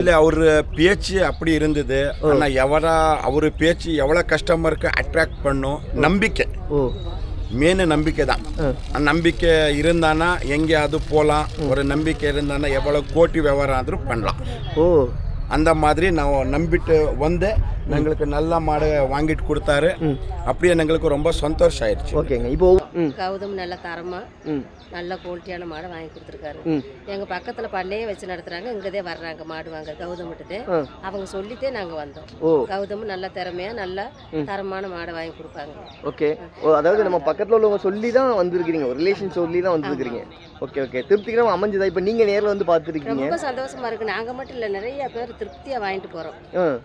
இல்லை அவர் பேச்சு அப்படி இருந்தது. ஆனால் எவரா அவர் பேச்சு எவ்வளோ கஸ்டமருக்கு அட்ராக்ட் பண்ணும்? நம்பிக்கை. மெயின் நம்பிக்கை தான். நம்பிக்கை இருந்தானா எங்கேயாவது போகலாம் ஒரு நம்பிக்கை இருந்தானா எவ்வளோ கோட்டி விவரம் ஆದರೂ பண்ணலாம். ஓ அந்த மாதிரி நான் நம்பிட்டு வந்தேன் எங்களுக்கு நல்ல மாடு வாங்கிட்டு கொடுத்தாரு. அப்படியே எங்களுக்கு ரொம்ப சந்தோஷம் ஆயிடுச்சு ஓகேங்க. இப்போ கௌதம் நல்ல தரமாக நல்ல குவாலிட்டியான மாடை வாங்கி கொடுத்துருக்காரு. ம். எங்கள் பக்கத்தில் பண்ணையே வச்சு நடத்துகிறாங்க இங்கதே வர்றாங்க மாடு வாங்க கௌதமிட்டதே ஆ. அவங்க சொல்லித்தே நாங்கள் வந்தோம். ஓ. கௌதம் நல்ல திறமையாக நல்ல தரமான மாடை வாங்கி கொடுப்பாங்க. ஓகே. ஓ அதாவது நம்ம பக்கத்தில் உள்ளவங்க சொல்லி தான் வந்திருக்கிறீங்க ஒரு ரிலேஷன் சொல்லி தான் வந்திருக்கிறீங்க ஓகே ஓகே. திருப்திகரமாக அமைஞ்சதா? இப்போ நீங்கள் நேரில் வந்து பார்த்துருக்கீங்க. ரொம்ப சந்தோஷமா இருக்கு. நாங்கள் மட்டும் இல்லை நிறைய பேர் திருப்தியாக வாங்கிட்டு போகிறோம்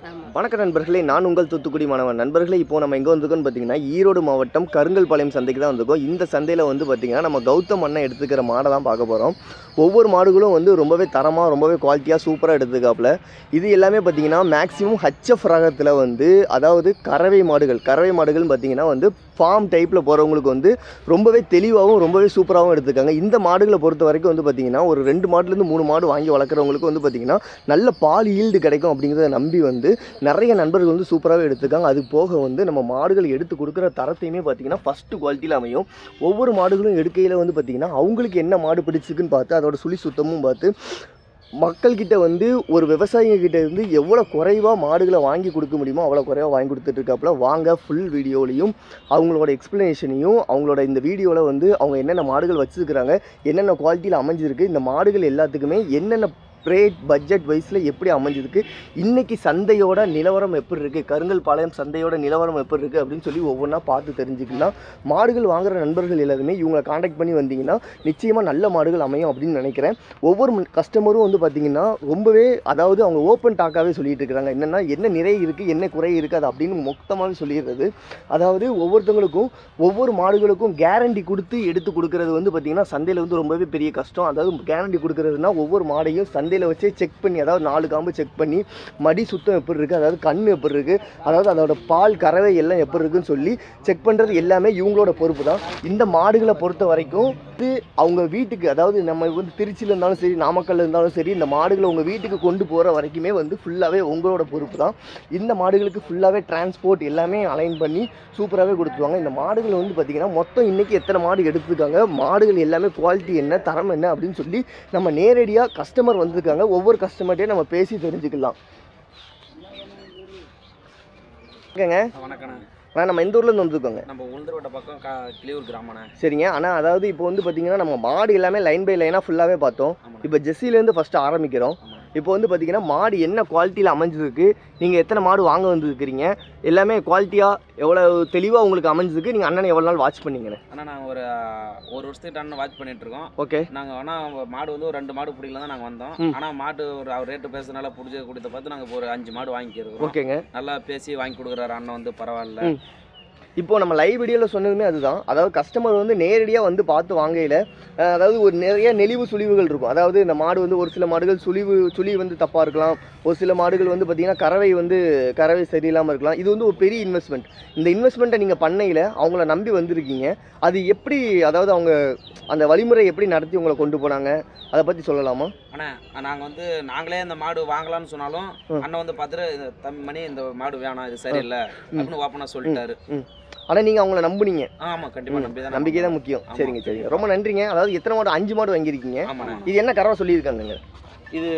ஆமாம் வணக்கம் நண்பர்களே. நான் உங்கள் தூத்துக்குடி மாணவன். நண்பர்களே இப்போ நம்ம எங்கே வந்திருக்கோம்னு பார்த்தீங்கன்னா ஈரோடு மாவட்டம் கருங்கல்பாளையம் சந்தைக்கு தான் வந்திருக்கோம். இந்த சந்தையில் வந்து பார்த்திங்கன்னா நம்ம கௌதம் அண்ணன் எடுத்துக்கிற மாடை தான் பார்க்க போகிறோம் ஒவ்வொரு மாடுகளும் வந்து ரொம்பவே தரமாக ரொம்பவே குவாலிட்டியாக சூப்பராக எடுத்துக்காப்புல இது எல்லாமே பார்த்தீங்கன்னா மேக்ஸிமம் ஹச்எஃப் ரகத்தில் வந்து அதாவது கறவை மாடுகள் கறவை மாடுகள்னு பார்த்தீங்கன்னா வந்து ஃபார்ம் டைப்பில் போகிறவங்களுக்கு வந்து ரொம்பவே தெளிவாகவும் ரொம்பவே சூப்பராகவும் எடுத்துக்காங்க இந்த மாடுகளை பொறுத்த வரைக்கும் வந்து பார்த்திங்கன்னா ஒரு ரெண்டு மாடுலேருந்து மூணு மாடு வாங்கி வளர்க்குறவங்களுக்கு வந்து பார்த்தீங்கன்னா நல்ல பால் ஈல்டு கிடைக்கும் அப்படிங்கிறத நம்பி வந்து நிறைய நண்பர்கள் வந்து சூப்பராகவே எடுத்துக்காங்க அது போக வந்து நம்ம மாடுகள் எடுத்து கொடுக்குற தரத்தையுமே பார்த்தீங்கன்னா ஃபஸ்ட்டு குவாலிட்டியில் அமையும். ஒவ்வொரு மாடுகளும் எடுக்கையில் வந்து பார்த்திங்கன்னா அவங்களுக்கு என்ன மாடு பிடிச்சிருக்குன்னு பார்த்து அதோட சுழி சுத்தமும் பார்த்து மக்கள்கிட்ட வந்து ஒரு விவசாயிங்கக்கிட்ட இருந்து எவ்வளோ குறைவாக மாடுகளை வாங்கி கொடுக்க முடியுமோ அவ்வளோ குறைவாக வாங்கி கொடுத்துட்ருக்காப்புல வாங்க ஃபுல் வீடியோலையும் அவங்களோட எக்ஸ்ப்ளனேஷனையும் அவங்களோட இந்த வீடியோவில் வந்து அவங்க என்னென்ன மாடுகள் வச்சுருக்கிறாங்க என்னென்ன குவாலிட்டியில் அமைஞ்சிருக்கு இந்த மாடுகள் எல்லாத்துக்குமே என்னென்ன ரேட் பட்ஜெட் வைஸில் எப்படி அமைஞ்சிருக்கு? இன்றைக்கி சந்தையோட நிலவரம் எப்படி இருக்குது கருங்கல் பாளையம் சந்தையோட நிலவரம் எப்படி இருக்குது அப்படின்னு சொல்லி ஒவ்வொன்றா பார்த்து தெரிஞ்சுக்கலாம் மாடுகள் வாங்குகிற நண்பர்கள் எல்லாருமே இவங்களை காண்டாக்ட் பண்ணி வந்தீங்கன்னா நிச்சயமாக நல்ல மாடுகள் அமையும் அப்படின்னு நினைக்கிறேன். ஒவ்வொரு கஸ்டமரும் வந்து பார்த்திங்கன்னா ரொம்பவே அதாவது அவங்க ஓப்பன் டாக்காகவே சொல்லிட்டு இருக்கிறாங்க. என்னென்னா என்ன நிறை இருக்குது என்ன குறை இருக்குது அது அப்படின்னு மொத்தமாகவே சொல்லிடுறது. அதாவது ஒவ்வொருத்தவங்களுக்கும் ஒவ்வொரு மாடுகளுக்கும் கேரண்டி கொடுத்து எடுத்து கொடுக்கறது வந்து பார்த்திங்கன்னா சந்தையில் வந்து ரொம்பவே பெரிய கஷ்டம். அதாவது கேரண்டி கொடுக்குறதுனா ஒவ்வொரு மாடையும் சந்தை மண்டையில் வச்சு செக் பண்ணி அதாவது நாலு காம்பு செக் பண்ணி மடி சுத்தம் எப்படி இருக்குது அதாவது கண் எப்படி இருக்குது அதாவது அதோட பால் கறவை எல்லாம் எப்படி இருக்குன்னு சொல்லி செக் பண்ணுறது எல்லாமே இவங்களோட பொறுப்பு தான் இந்த மாடுகளை பொறுத்த வரைக்கும் இது அவங்க வீட்டுக்கு அதாவது நம்ம வந்து திருச்சியில் இருந்தாலும் சரி நாமக்கல்ல இருந்தாலும் சரி இந்த மாடுகளை உங்கள் வீட்டுக்கு கொண்டு போகிற வரைக்குமே வந்து ஃபுல்லாகவே உங்களோட பொறுப்பு தான் இந்த மாடுகளுக்கு ஃபுல்லாகவே டிரான்ஸ்போர்ட் எல்லாமே அலைன் பண்ணி சூப்பராகவே கொடுத்துருவாங்க. இந்த மாடுகள் வந்து பார்த்திங்கன்னா மொத்தம் இன்றைக்கி எத்தனை மாடு எடுத்துருக்காங்க மாடுகள் எல்லாமே குவாலிட்டி என்ன தரம் என்ன அப்படின்னு சொல்லி நம்ம நேரடியாக கஸ்டமர் வந்து வந்திருக்காங்க. ஒவ்வொரு கஸ்டமர்கிட்டையும் நம்ம பேசி தெரிஞ்சுக்கலாம். ஓகேங்க. வணக்கண்ணே. அண்ணா நம்ம எந்த ஊர்லேருந்து வந்திருக்கோங்க? நம்ம உளுந்தரோட்ட பக்கம் கா கிளியூர் கிராமண்ணே. சரிங்க. ஆனால் அதாவது இப்போ வந்து பார்த்தீங்கன்னா நம்ம மாடு எல்லாமே லைன் பை லைனாக ஃபுல்லாகவே பார்த்தோம். இப்போ ஜெஸ்ஸிலேருந்து ஃபஸ்ட்டு ஆரம்பிக்கிறோம். இப்போ வந்து பார்த்தீங்கன்னா மாடு என்ன குவாலிட்டியில் அமைஞ்சிருக்கு? நீங்கள் எத்தனை மாடு வாங்க வந்திருக்கிறீங்க? எல்லாமே குவாலிட்டியாக எவ்வளோ தெளிவாக உங்களுக்கு அமைஞ்சிருக்கு? நீங்கள் அண்ணனை எவ்வளோ நாள் வாட்ச் பண்ணீங்கண்ணே அண்ணா நாங்கள் ஒரு ஒரு வருஷத்துக்கு அண்ணன் வாட்ச் பண்ணிட்டு இருக்கோம். ஓகே நாங்கள் ஆனால் மாடு வந்து ஒரு ரெண்டு மாடு பிடிக்கல தான் நாங்கள் வந்தோம். ஆனால் மாட்டு ஒரு அவர் ரேட்டு பேசுறதுனால பிடிச்ச கொடுத்த பார்த்து நாங்கள் ஒரு அஞ்சு மாடு வாங்கிக்கிறோம். ஓகேங்க நல்லா பேசி வாங்கி கொடுக்குறாரு அண்ணன் வந்து பரவாயில்ல. இப்போ நம்ம லைவ் வீடியோவில் சொன்னதுமே அதுதான். அதாவது கஸ்டமர் வந்து நேரடியாக வந்து பார்த்து வாங்கையில் அதாவது ஒரு நிறைய நெளிவு சுழிவுகள் இருக்கும். அதாவது இந்த மாடு வந்து ஒரு சில மாடுகள் சுழிவு சுழி வந்து தப்பாக இருக்கலாம். ஒரு சில மாடுகள் வந்து பார்த்திங்கன்னா கறவை வந்து கறவை சரியில்லாமல் இருக்கலாம். இது வந்து ஒரு பெரிய இன்வெஸ்ட்மெண்ட் இந்த இன்வெஸ்ட்மெண்ட்டை நீங்கள் பண்ணையில் அவங்கள நம்பி வந்திருக்கீங்க. அது எப்படி அதாவது அவங்க அந்த வழிமுறை எப்படி நடத்தி உங்களை கொண்டு போனாங்க? அதை பற்றி சொல்லலாமா? அண்ணா நாங்கள் வந்து நாங்களே இந்த மாடு வாங்கலாம்னு சொன்னாலும். அண்ணன் வந்து பார்த்துட்டு தம்பி மணி இந்த மாடு வேணாம் இது சரியில்லை. அப்படின்னு ஓப்பனாக சொல்லிட்டாரு. ஆனால் நீங்கள் அவங்கள நம்புனீங்க. ஆமாம் கண்டிப்பாக நம்பிக்கை தான் முக்கியம். சரிங்க சரிங்க. ரொம்ப நன்றிங்க. அதாவது எத்தனை மாடு அஞ்சு மாடு வாங்கியிருக்கீங்க? இது என்ன கறவை சொல்லியிருக்காங்க இது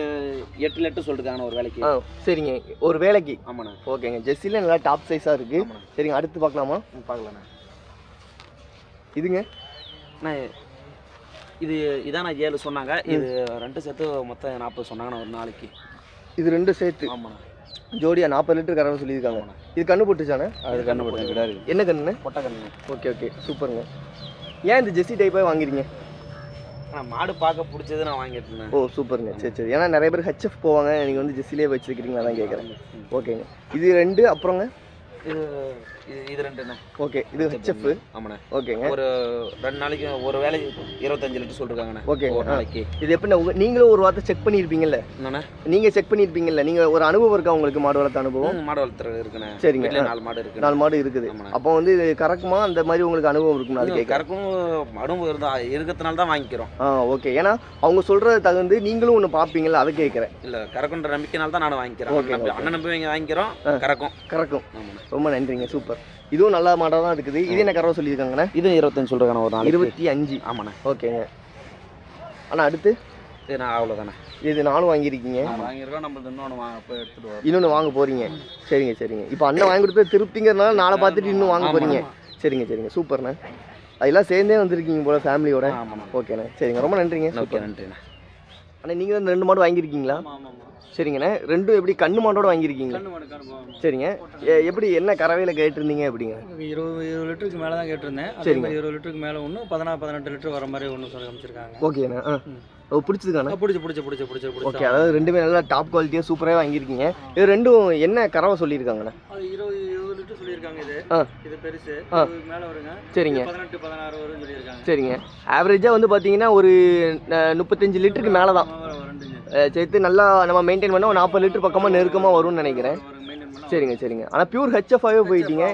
எட்டு லெட்டு சொல்லிருக்காங்க ஒரு வேலைக்கு. ஆ சரிங்க. ஒரு வேலைக்கு? ஆமாண்ணே ஓகேங்க. ஜெர்சியில் நல்லா டாப் சைஸாக இருக்குது சரிங்க அடுத்து பார்க்கலாமா? பார்க்கலாண்ணே. இதுங்க? அண்ணா இது இதான் ஏழு சொன்னாங்க. இது ரெண்டு சேர்த்து மொத்தம் நாற்பது சொன்னாங்கண்ணா ஒரு நாளைக்கு. இது ரெண்டு சேர்த்து. ஆமாண்ணா. ஜோடியா நாற்பது லிட்டர் கறவை சொல்லியிருக்காங்க. இது கண்ணு போட்டுச்சானே அது கண்ணு போட்டு என்ன கண்ணுண்ணே? பொட்டை கண்ணு ஓகே ஓகே. சூப்பருங்க. ஏன் இந்த ஜெர்சி டைப்பாக வாங்குறீங்க? ஆனால் மாடு பார்க்க பிடிச்சது நான் வாங்கிட்டு இருந்தேன் ஓ சூப்பருங்க. சரி சரி. ஏன்னா நிறைய பேர் ஹெச்எஃப் போவாங்க. நீங்கள் வந்து ஜெர்சிலே வச்சிருக்கிறீங்களா? தான் கேட்குறேன் ஓகேங்க. இது ரெண்டு அப்புறங்க? இது இது இது ரெண்டுண்ணே ஓகே இது ஹெச்எஃப் ஆமாண்ணே. ஓகேங்க. ஒரு ரெண்டு நாளைக்கு ஒரு வேலைக்கு இருபத்தஞ்சு லிட்டர் சொல்லிருக்காங்கண்ணே. ஓகே ஒரு நாளைக்கு. இது எப்படின்னா உங்க நீங்களும் ஒரு வார்த்தை செக் பண்ணியிருப்பீங்கல்ல என்னண்ணே? நீங்கள் செக் பண்ணியிருப்பீங்கல்ல நீங்கள் ஒரு அனுபவம் இருக்கா உங்களுக்கு மாடு வளர்த்த அனுபவம்? மாடு வளர்த்துறது இருக்குண்ணே. சரிங்க. நாலு மாடு இருக்கு நாலு மாடு இருக்குது. அப்போ வந்து இது கறக்குமா அந்த மாதிரி உங்களுக்கு அனுபவம் இருக்குமா அது கேட்க கறக்கும் அனுபவம் இருந்தா இருக்கிறதுனால தான் வாங்கிக்கிறோம். ஆ ஓகே. ஏன்னா அவங்க சொல்கிறத தகுந்து நீங்களும் ஒன்று பார்ப்பீங்கல்ல அதை கேட்குறேன் இல்ல கறக்குன்ற நம்பிக்கைனால தான் நான் வாங்கிக்கிறேன். ஓகே. அண்ணன் நம்பி வாங்கி வாங்கிக்கிறோம். கறக்கும். கறக்கும். ரொம்ப நன்றிங்க சூப்பர். இதுவும் நல்ல மாடாக தான் இருக்குது. இது என்ன கறவை சொல்லியிருக்காங்கண்ணே? இது இருபத்தஞ்சு சொல்றேன் ஒரு நாளைக்கு. இருபத்தி அஞ்சு. ஆமாண்ணே. ஓகேங்க. ஆனால் அடுத்து? இது நான் அவ்வளோதானே இது நானும் வாங்கியிருக்கீங்க. வாங்கியிருக்கோம் நம்மளுக்கு இன்னொன்று வாங்க போய் எடுத்துட்டு வரோம் இன்னொன்று வாங்க போகிறீங்க சரிங்க சரிங்க. இப்போ அண்ணன் வாங்கி கொடுத்தது திருப்திங்கிறதுனால நாளை பார்த்துட்டு இன்னும் வாங்க போகிறீங்க சரிங்க சரிங்க. சூப்பர்ண்ணே. அதெல்லாம் சேர்ந்தே வந்திருக்கீங்க போல ஃபேமிலியோட ஓகேண்ணே. சரிங்க ரொம்ப நன்றிங்க. ஓகே நன்றிண்ணே. அண்ணா நீங்கள் ரெண்டு மாடு வாங்கியிருக்கீங்களா? சரிங்கண்ணே. ரெண்டும் எப்படி கண்ணு மாடோட வாங்கியிருக்கீங்களா? சரிங்க. எப்படி என்ன கறவையில் கேட்டிருந்தீங்க எப்படிங்க? இருபது இருபது லிட்டருக்கு மேலே தான் கேட்டிருந்தேன். சரிங்க. இருபது லிட்டருக்கு மேலே ஒன்று பதினாறு பதினெட்டு லிட்டர் வர மாதிரி ஒன்று சொல்லி அமைச்சிருக்காங்க. ஓகேண்ணா. ஆ. ஓ பிடிச்சதுக்காண்ணா பிடிச்சி பிடிச்சி பிடிச்சி பிடிச்சி ஓகே பிடிச்சி அதாவது ரெண்டுமே நல்லா டாப் குவாலிட்டியாக சூப்பராக வாங்கியிருக்கீங்க. இது ரெண்டும் என்ன கறவை சொல்லியிருக்காங்கண்ணா? இருபது சொல்லியிருக்காங்க இது. இது பெருசு. மேலே வருங்க. சரிங்க. பதினெட்டு பதினாறு வரும்னு சொல்லியிருக்காங்க. சரிங்க. ஆவரேஜாக வந்து பார்த்தீங்கன்னா ஒரு முப்பத்தஞ்சு லிட்டருக்கு மேலே தான் சேர்த்து நல்லா நம்ம மெயின்டைன் பண்ணால் ஒரு நாற்பது லிட்டர் பக்கமாக நெருக்கமாக வரும்னு நினைக்கிறேன். சரிங்க சரிங்க. ஆனால் பியூர் ஹெச்எஃப்ஆவே போயிட்டீங்க.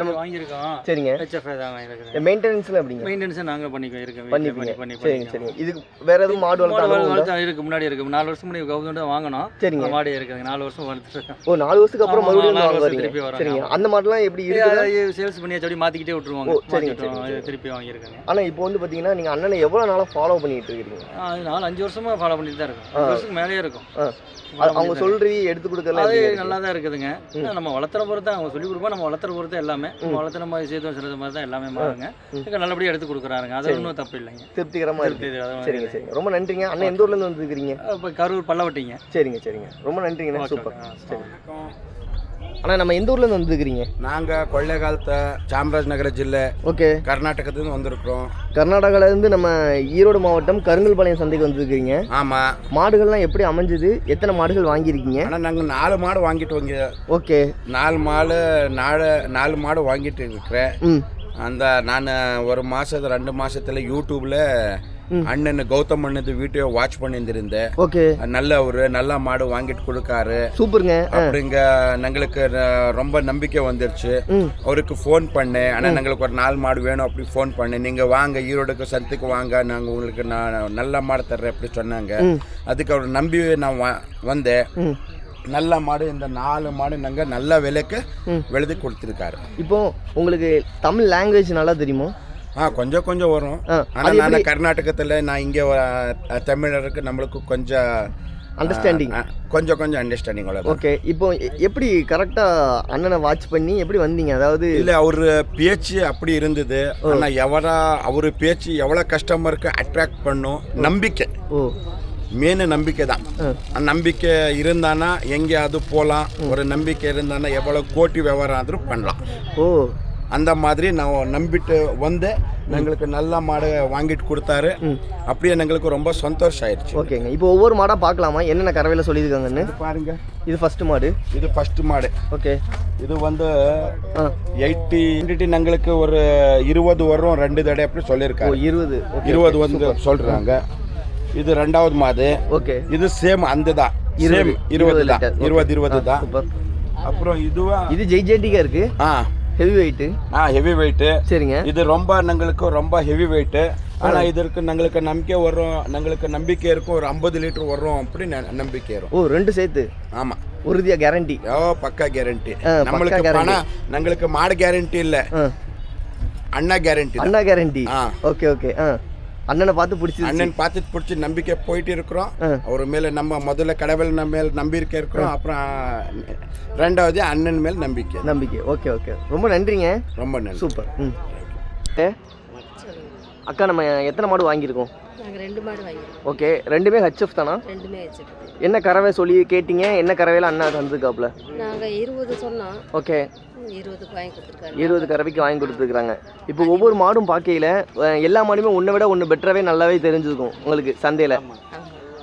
நம்ம- வாங்கியிருக்கோம். சரிங்க. ஹெச்எஃப் தான் வாங்கியிருக்கேன். மெயின்டெனன்ஸில் எப்படிங்க? மெயின்டெனன்ஸை நாங்கள் பண்ணிக்கோ இருக்கோம். பண்ணி பண்ணி பண்ணி சரிங்க சரிங்க. இதுக்கு வேற எதுவும் மாடு வளர்த்த இருக்கு முன்னாடி இருக்கு. நாலு வருஷம் முன்னாடி கவுந்து தான் வாங்கினோம். சரிங்க. மாடு இருக்குதுங்க நாலு வருஷம் வளர்த்துருக்கோம் ஓ நாலு வருஷத்துக்கு அப்புறம் மறுபடியும் நாலு வருஷம் திருப்பி வராங்க, சரிங்க. அந்த மாடெல்லாம் எப்படி இருக்குது? சேல்ஸ் பண்ணியாச்சு அப்படி மாற்றிக்கிட்டே விட்டுருவாங்க. சரிங்க, திருப்பி வாங்கியிருக்காங்க. ஆனால் இப்போ வந்து பார்த்தீங்கன்னா நீங்கள் அண்ணனை எவ்வளோ நாளாக ஃபாலோ பண்ணிட்டு இருக்கீங்க? நாலு அஞ்சு வருஷமா ஃபாலோ பண்ணிட்டு தான் இருக்கும். வருஷத்துக்கு மேலேயே இருக்கும். அவங்க சொல்றீ எடுத்து எப்படி நல்லா இருக்கு? தான் இருக்குதுங்க. நம்ம வளர்த்துற பொறுத்து அவங்க சொல்லி கொடுப்போம் நம்ம வளர்த்துற பொறுத்து எல்லாமே. வளர்த்துற மாதிரி சேர்த்து சிறது மாதிரி தான் எல்லாமே மாறுங்க. நல்லபடியாக எடுத்து கொடுக்குறாருங்க. அது. ஒன்றும் தப்பு இல்லைங்க. திருப்திகரமாக இருக்கு. திருப்தி, அது சரிங்க சரிங்க. ரொம்ப நன்றிங்க. அண்ணன் எந்த ஊர்லேருந்து வந்துருக்கிறீங்க? இப்போ கரூர் பல்லவட்டிங்க. சரிங்க சரிங்க. ரொம்ப நன்றிங்கண்ணா ஓகே, சூப்பர். சரி. ஆனால் நம்ம எந்த ஊர்லேருந்து வந்துருக்கிறீங்க? நாங்கள் கொள்ளைக்காலத்தை சாம்ராஜ்நகர ஜில்லை ஓகே. கர்நாடகத்துலேருந்து வந்திருக்கிறோம். கர்நாடகாவிலேருந்து நம்ம ஈரோடு மாவட்டம் கருங்கல்பாளையம் சந்தைக்கு வந்துருக்கிறீங்க. ஆமாம் மாடுகள்லாம் எப்படி அமைஞ்சது? எத்தனை மாடுகள் வாங்கியிருக்கீங்க? ஆனால் நாங்கள் நாலு மாடு வாங்கிட்டு வாங்க ஓகே. நாலு மாடு நாலு நாலு மாடு வாங்கிட்டு இருக்கிறேன். அந்த நான் ஒரு மாதத்து ரெண்டு மாதத்தில் யூடியூப்பில் அண்ணன் கௌதம் அண்ணது வீடியோ வாட்ச் பண்ணியிருந்திருந்தேன் ஓகே. நல்ல ஒரு நல்ல மாடு வாங்கிட்டு கொடுக்காரு. சூப்பருங்க. அப்படிங்க எங்களுக்கு ர- ரொம்ப நம்பிக்கை வந்துருச்சு. அவருக்கு ஃபோன் பண்ணேன் ஆனால் எங்களுக்கு ஒரு நாலு மாடு வேணும் அப்படி ஃபோன் பண்ணேன் நீங்கள் வாங்க ஈரோடுக்கு சந்தைக்கு வாங்க. நாங்கள் உங்களுக்கு நான் நல்ல மாடு தர்றேன் அப்படி சொன்னாங்க. அதுக்கு அவர் நம்பி நான் வந்தேன். நல்ல மாடு இந்த நாலு மாடு நாங்கள் நல்ல விலைக்கு. எழுதி கொடுத்துருக்காரு. இப்போ உங்களுக்கு தமிழ் லாங்குவேஜ் நல்லா தெரியுமா? ஆ கொஞ்சம் கொஞ்சம் வரும். ஆனால் நான் கர்நாடகத்தில் நான் இங்கே தமிழருக்கு நம்மளுக்கு கொஞ்சம் அண்டர்ஸ்டாண்டிங் கொஞ்சம் கொஞ்சம் அண்டர்ஸ்டாண்டிங் ஓகே இப்போ எப்படி கரெக்டாக அண்ணனை வாட்ச் பண்ணி எப்படி வந்தீங்க? அதாவது இல்லை அவர் பேச்சு அப்படி இருந்தது. ஆனால் எவரா அவர் பேச்சு எவ்வளோ கஸ்டமருக்கு அட்ராக்ட் பண்ணும்? நம்பிக்கை. ஓ. மெயின் நம்பிக்கை தான். நம்பிக்கை இருந்தானா எங்கேயாவது போகலாம் ஒரு நம்பிக்கை இருந்தானா எவ்வளோ கோட்டி வியாபாரம் ஆದರೂ பண்ணலாம். ஓ. அந்த மாதிரி நான் நம்பிட்டு வந்து எங்களுக்கு நல்ல மாடு வாங்கிட்டு கொடுத்தாரு. அப்படியே எங்களுக்கு ரொம்ப சந்தோஷம் ஆயிடுச்சு ஓகேங்க. இப்போ ஒவ்வொரு மாடாக பார்க்கலாமா? என்னென்ன கறவையில் சொல்லியிருக்காங்கன்னு? பாருங்க. இது ஃபர்ஸ்ட் மாடு. இது ஃபர்ஸ்ட் மாடு. ஓகே. இது வந்து ஆ. எயிட்டி எங்களுக்கு ஒரு இருபது வரும் ரெண்டு தடவை அப்படி ஓ சொல்லியிருக்காரு இருபது இருபது வந்து சொல்றாங்க. இது ரெண்டாவது மாடு. ஓகே. இது சேம் அந்த தான். இருபது. இருபது தான். இருபது தான். அப்புறம் இதுவா இது ஜெய்ஜேட்டிக்கா இருக்கு? ஆ. ஹெவி வெயிட்டு ஆ ஹெவி வெயிட்டு சரிங்க. இது ரொம்ப எங்களுக்கு ரொம்ப ஹெவி வெயிட்டு ஆனால் இதற்கு எங்களுக்கு நம்பிக்கை வரும். எங்களுக்கு நம்பிக்கை இருக்கும். ஒரு ஐம்பது லிட்டர் வரும் அப்படி ந- நம்பிக்கை வரும். ஓ ரெண்டு சேர்த்து? ஆமாம் உறுதியா கேரண்டி ஓ பக்கா கேரண்டி நம்மளுக்கு. பணம் எங்களுக்கு மாடு கேரண்டி இல்லை. அண்ணா கேரண்டி அண்ணா கேரண்டி. ஓகே ஓகே ஆ. அண்ணனை பார்த்து பிடிச்சிருச்சு. அண்ணன் பார்த்து பிடிச்சி நம்பிக்கை போயிட்டு இருக்கிறோம். அவர் மேல நம்ம முதல்ல கடவுள் நம்ம மேல் நம்பிக்கை இருக்கிறோம். அப்புறம் ரெண்டாவது அண்ணன் மேல் நம்பிக்கை. நம்பிக்கை. Okay okay. ரொம்ப நன்றிங்க. ரொம்ப நன்றி. சூப்பர். ம். ஏ? அக்கா நம்ம எத்தனை மாடு வாங்கியிருக்கோம்? ரெண்டு மாடு வாங்கிருக்கோம் ஓகே. ரெண்டுமே ஹச்எஃப் தானா? ரெண்டுமே வச்சுருக்கோம் என்ன கறவை சொல்லி கேட்டீங்க? என்ன கறவையில் அண்ணா தந்துருக்காப்புல? நாங்கள் இருபது சொன்னோம். ஓகே. இருபது கறவைக்கு வாங்கி கொடுத்துருக்குறாங்க. இப்போ ஒவ்வொரு மாடும் பார்க்கையில் எல்லா மாடுமே ஒன்றை விட ஒன்று பெட்டராகவே நல்லாவே தெரிஞ்சுக்கும் உங்களுக்கு சந்தையில்.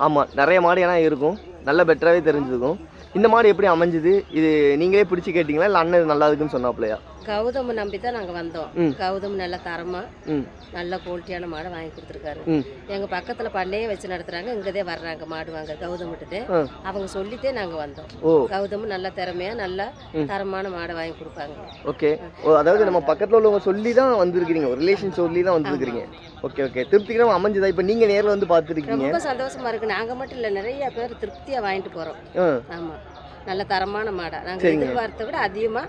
ஆமாம் நிறைய மாடு ஏன்னா இருக்கும். நல்ல பெட்டராகவே தெரிஞ்சுக்கும் இந்த மாடு எப்படி அமைஞ்சுது? இது நீங்களே பிடிச்சி கேட்டிங்களா? இல்லை அண்ணன் நல்லா இருக்குன்னு சொன்னாப்லையா கௌதம் நம்பி தான் நாங்கள் வந்தோம். கௌதம் நல்ல தரமாக நல்ல குவாலிட்டியான மாடை வாங்கி கொடுத்துருக்காரு. எங்கள் பக்கத்தில் பண்ணையே வச்சு நடத்துகிறாங்க இங்கதே வர்றாங்க மாடு வாங்க கௌதமிட்டு ஆ. அவங்க சொல்லித்தே நாங்கள் வந்தோம். கௌதம் நல்ல திறமையாக நல்ல. தரமான மாடை வாங்கி கொடுப்பாங்க. ஓகே. அதாவது நம்ம பக்கத்தில் உள்ளவங்க சொல்லி தான் வந்திருக்கிறீங்க. ஒரு ரிலேஷன் சொல்லி தான் வந்திருக்கிறீங்க. Okay okay. திருப்திகரமாக அமைஞ்சுதா? இப்போ நீங்கள் நேரில் வந்து பார்த்துருக்கீங்க. ரொம்ப சந்தோஷமா இருக்கு. நாங்கள் மட்டும் இல்லை நிறைய பேர் திருப்தியாக வாங்கிட்டு போகிறோம் ஆமாம் நல்ல தரமான மாடை. நாங்கள். எதிர்பார்த்த விட அதிகமாக.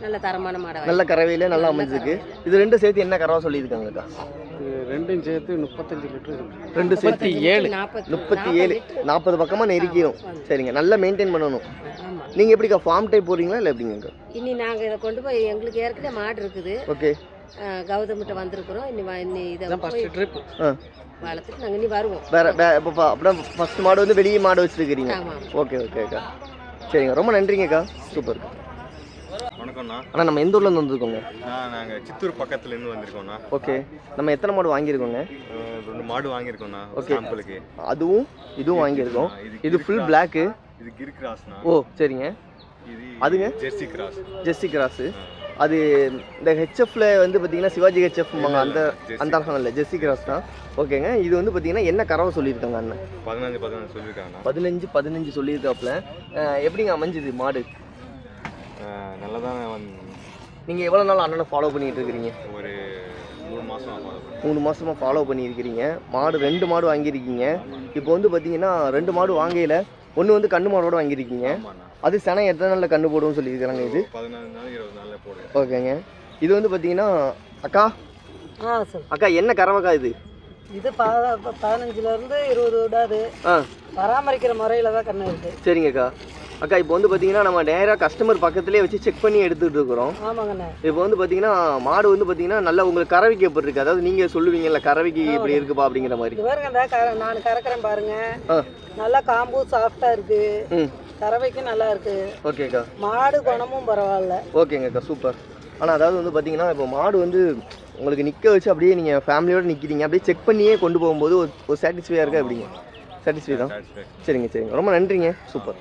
நல்ல தரமான மாடை நல்ல கறவையில் நல்லா அமைஞ்சிருக்கு. இது ரெண்டும் சேர்த்து என்ன கறவை சொல்லியிருக்காங்கக்கா ரெண்டும் சேர்த்து முப்பத்தஞ்சு லிட்டர் ரெண்டு சேர்த்து. ஏழு. முப்பத்தி ஏழு. நாற்பது பக்கமாக நெருக்கிடும் சரிங்க. நல்லா மெயின்டைன் பண்ணணும். நீங்கள் எப்படிக்கா ஃபார்ம் டைப் போடுறீங்களா இல்லை எப்படிங்கக்கா இனி நாங்கள் இதை கொண்டு போய் எங்களுக்கு ஏற்கனவே மாடு இருக்குது. ஓகே. கௌதமிட்ட வந்திருக்கிறோம். இனி வா- இனி இதை போய் ஃபர்ஸ்ட் ட்ரிப் வளர்த்துட்டு நாங்கள் இனி வருவோம். வேற இப்போ அப்படின்னா ஃபர்ஸ்ட் மாடு வந்து வெளியே மாடு வச்சுருக்கிறீங்க. ஆமாம் ஓகே ஓகேக்கா சரிங்க. ரொம்ப நன்றிங்கக்கா. சூப்பர். வணக்கம்ண்ணா. அண்ணா நம்ம எந்த ஊர்லேருந்து வந்திருக்கோங்க? நாங்கள் சித்தூர் பக்கத்துலேருந்து வந்திருக்கோண்ணா ஓகே. நம்ம எத்தனை மாடு வாங்கியிருக்கோங்க? ரெண்டு மாடு வாங்கியிருக்கோண்ணா Okay. சாம்பிளுக்கு அதுவும் இதுவும் வாங்கியிருக்கோம். இது ஃபுல் பிளாக்கு இது கிர் கிராஸ்ண்ணா. ஓ சரிங்க. இது அதுங்க? Jersey cross. Jersey cross. அது இந்த ஹெச்எஃப்ல வந்து பார்த்தீங்கன்னா சிவாஜி ஹெச்எஃப் அந்த அந்த ரகம் இல்லை ஜெர்சி கிராஸ் தான். ஓகேங்க. இது வந்து பார்த்தீங்கன்னா என்ன கறவை சொல்லியிருக்காங்க அண்ணன்? பதினஞ்சு பதினஞ்சு சொல்லியிருக்காங்கண்ணா. பதினஞ்சு பதினஞ்சு சொல்லியிருக்காப்புல. எப்படிங்க அமைஞ்சுது மாடு? நல்லா தான் வந்து நீங்கள் எவ்வளோ நாள் அண்ணனை ஃபாலோ பண்ணிட்டு இருக்கிறீங்க? ஒரு மூணு மாதம் ஃபாலோ பண்ணேன் மூணு மாசமா ஃபாலோ பண்ணியிருக்கிறீங்க. மாடு ரெண்டு மாடு வாங்கியிருக்கீங்க. இப்போ வந்து பார்த்தீங்கன்னா ரெண்டு மாடு வாங்கையில். ஒன்று வந்து கண்ணு மாடோட வாங்கியிருக்கீங்க. அது சனை எத்தனை நாளில் கண்ணு போடும்னு சொல்லியிருக்கிறாங்க இது? ஓகேங்க. இது வந்து பார்த்தீங்கன்னா அக்கா? ஆ சார். அக்கா என்ன கறவைக்கா இது? இது பதினஞ்சுலேருந்து இருபது விடாது ஆ. பராமரிக்கிற முறையில் தான் கண்ணு இருக்குது சரிங்கக்கா. அக்கா இப்போ வந்து பார்த்தீங்கன்னா நம்ம நேராக கஸ்டமர் பக்கத்துலேயே வச்சு செக் பண்ணி எடுத்துகிட்டு இருக்கிறோம். இப்போ வந்து பார்த்தீங்கன்னா மாடு வந்து பார்த்தீங்கன்னா நல்லா உங்களுக்கு கறவைக்கு எப்படி இருக்கு? அதாவது நீங்கள் சொல்லுவீங்கல்ல கறவைக்கு இப்படி இருக்குப்பா அப்படிங்கிற மாதிரி. பாருங்க நான் கறக்கிறேன் பாருங்க. நல்லா காம்பு சாஃப்டாக இருக்கு. ம். கறவைக்கும் நல்லா இருக்கு. ஓகேக்கா மாடு குணமும் பரவாயில்ல. ஓகேங்கக்கா சூப்பர் ஆனால் அதாவது வந்து பார்த்தீங்கன்னா இப்போ மாடு வந்து உங்களுக்கு நிற்க வச்சு அப்படியே நீங்கள் ஃபேமிலியோடு நிற்கிறீங்க அப்படியே செக் பண்ணியே கொண்டு போகும்போது ஒரு ஒரு சாட்டிஸ்ஃபையாக இருக்கா எப்படிங்க சாட்டிஸ்ஃபை தான்? சரிங்க சரிங்க. ரொம்ப நன்றிங்க. சூப்பர்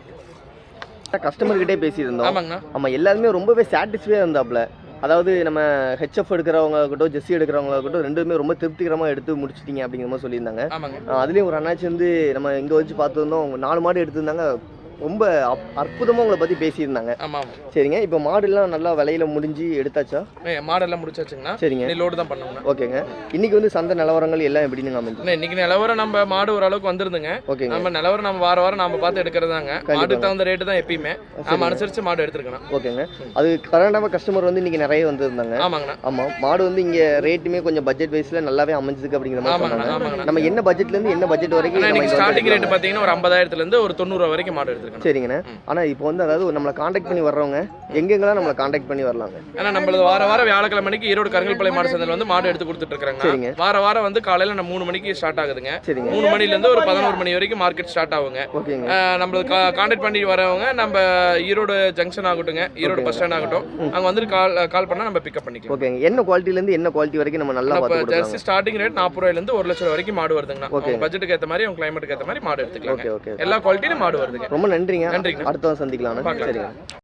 கஸ்டமர்கிட்டே பேசியிருந்தோம். ஆமாங்கண்ணா. ஆமாம் எல்லாருமே ரொம்பவே சாட்டிஸ்ஃபையாக இருந்தாப்புல அதாவது நம்ம ஹெச்எஃப் எடுக்கிறவங்க இருக்கட்டும் ஜெஸ்ஸி எடுக்கிறவங்க இருக்கட்டும் ரெண்டுமே ரொம்ப திருப்திகரமாக எடுத்து முடிச்சிட்டீங்க அப்படிங்கிற மாதிரி சொல்லியிருந்தாங்க. அதுலேயும் ஒரு அண்ணாச்சி வந்து நம்ம இங்கே வச்சு பார்த்துருந்தோம் அவங்க நாலு மாடு எடுத்திருந்தாங்க. ரொம்ப அற்புதமாக உங்களை பற்றி பேசியிருந்தாங்க. ஆமாம் சரிங்க இப்போ மாடுலாம் நல்லா விலையில முடிஞ்சு எடுத்தாச்சா? மாடெல்லாம் முடிச்சாச்சுங்கண்ணா. சரிங்க. லோடு தான் பண்ணோம்ண்ணா ஓகேங்க. இன்னைக்கு வந்து சந்தை நிலவரங்கள் எல்லாம் எப்படின்னு அமைஞ்சு அண்ணா, இன்னைக்கு நிலவரம் நம்ம மாடு ஓரளவுக்கு வந்துருந்துங்க. ஓகேங்க. நம்ம நிலவரம் நம்ம வார வாரம் நம்ம பார்த்து எடுக்கிறதாங்க. மாட்டுக்கு தகுந்த ரேட்டு தான் எப்பயுமே. நம்ம. அனுசரிச்சு மாடு எடுத்துருக்கணும். ஓகேங்க. அது கரண்டாம கஸ்டமர் வந்து இன்னைக்கு நிறைய வந்திருந்தாங்க. ஆமாங்கண்ணா. ஆமாம் மாடு வந்து இங்கே ரேட்டுமே கொஞ்சம் பட்ஜெட் வைஸில் நல்லாவே அமைஞ்சதுக்கு அப்படிங்கிற மாதிரி சொன்னாங்க. நம்ம என்ன பட்ஜெட்லேருந்து என்ன பட்ஜெட் வரைக்கும் ஸ்டார்டிங் ரேட் பார்த்தீங்கன்னா ஒரு ஐம்பதாயிரத்துல இருந்து ஒரு தொண்ணூறு வரைக்கும் மாடு எடுத்துருக்கணும் சரிங்கண்ணே. ஆனால் இப்போ வந்து அதாவது நம்மளை காண்டாக்ட் பண்ணி வர்றவங்க எங்கெங்கெல்லாம் நம்மளை காண்டாக்ட் பண்ணி வரலாங்க? ஏன்னா நம்மளது வார வாரம் வியாழக்கிழமை மணிக்கு ஈரோடு கருங்கல்பாளையம் மாடு சந்தையில் வந்து மாடு எடுத்து கொடுத்துட்டு சரிங்க. இருக்காங்க வார வாரம் வந்து காலையில நம்ம மூணு மணிக்கு ஸ்டார்ட் ஆகுதுங்க. சரிங்க. மூணு மணில இருந்து ஒரு பதினோரு மணி வரைக்கும் மார்க்கெட் ஸ்டார்ட் ஆகுங்க. ஓகேங்க. ஆஹ் நம்மளுக்கு கான்டாக்ட் பண்ணி வரவங்க நம்ம ஈரோடு ஜங்ஷன் ஆகட்டுங்க. ஈரோடு பஸ் ஸ்டாண்ட் ஆகட்டும். அங்க வந்து கால் கால் பண்ணா நம்ம பிக்கப் பண்ணிக்கலாம். ஓகேங்க. என்ன குவாலிட்டிலேருந்து என்ன குவாலிட்டி வரைக்கும் நம்ம நல்லா ஜெர்சி ஸ்டார்டிங் ரேட் நாற்பது ரூபாயில இருந்து ஒரு லட்சம் வரைக்கும் மாடு வருதுங்கண்ணா. உங்க பட்ஜெட்டுக்கு ஏற்ற மாதிரி உங்க கிளைமேட்டுக்கு ஏற்ற மாதிரி மாடு எடுத்துக்கலாம் ஓகே ஓகே எல்லா குவாலிட்டியும் மாடு வருதுங்க. ரொம்ப நன்றிங்க நன்றிங்க. அடுத்த சந்திக்கலாம். சரிங்க